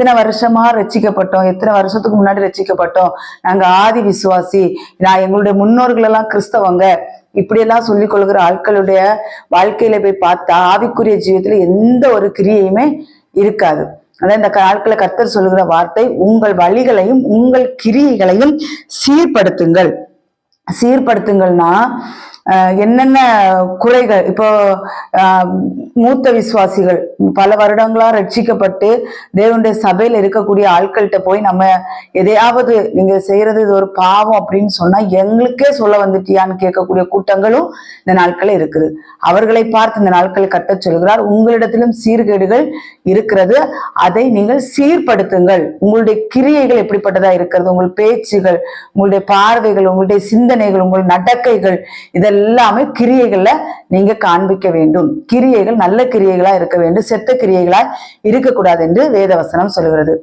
எத்தனை வருஷமா ரசிக்கப்பட்டோம் எத்தனை வருஷத்துக்கு முன்னாடி ரசிக்கப்பட்டோம்? நாங்க ஆதி விசுவாசி நான் எங்களுடைய முன்னோர்கள் எல்லாம் கிறிஸ்தவங்க. இப்படியெல்லாம் சொல்லிக் கொள்கிற ஆட்களுடைய வாழ்க்கையில போய் பார்த்தா ஆவிக்குரிய ஜீவத்துல எந்த ஒரு கிரியையுமே இருக்காது. அதான் இந்த ஆட்களை கர்த்தர் சொல்லுகிற வார்த்தை உங்கள் வழிகளையும் உங்கள் கிரியைகளையும் சீர்படுத்துங்கள். சீர்படுத்துங்கள்னா என்னென்ன குறைகள்? இப்போ மூத்த விசுவாசிகள் பல வருடங்களா ரட்சிக்கப்பட்டு தேவனுடைய சபையில இருக்கக்கூடிய ஆட்கள்கிட்ட போய் நம்ம எதையாவது நீங்க செய்யறது இது ஒரு பாவம் அப்படின்னு சொன்னா எங்களுக்கே சொல்ல வந்துட்டியான்னு கேட்கக்கூடிய கூட்டங்களும் இந்த நாட்களில் இருக்குது. அவர்களை பார்த்து இந்த நாட்களை கட்டச் சொல்கிறார். உங்களிடத்திலும் சீர்கேடுகள் இருக்கிறது. அதை நீங்கள் சீர்படுத்துங்கள். உங்களுடைய கிரியைகள் எப்படிப்பட்டதா இருக்கிறது? உங்கள் பேச்சுகள் உங்களுடைய பார்வைகள் உங்களுடைய சிந்தனைகள் உங்கள் நடக்கைகள் இதெல்லாம் எல்லாமே கிரியைகள்ல நீங்க காண்பிக்க வேண்டும். கிரியைகள் நல்ல கிரியைகளா இருக்க வேண்டும். செத்த கிரியைகளா இருக்கக்கூடாது என்று வேதவசனம் சொல்கிறது.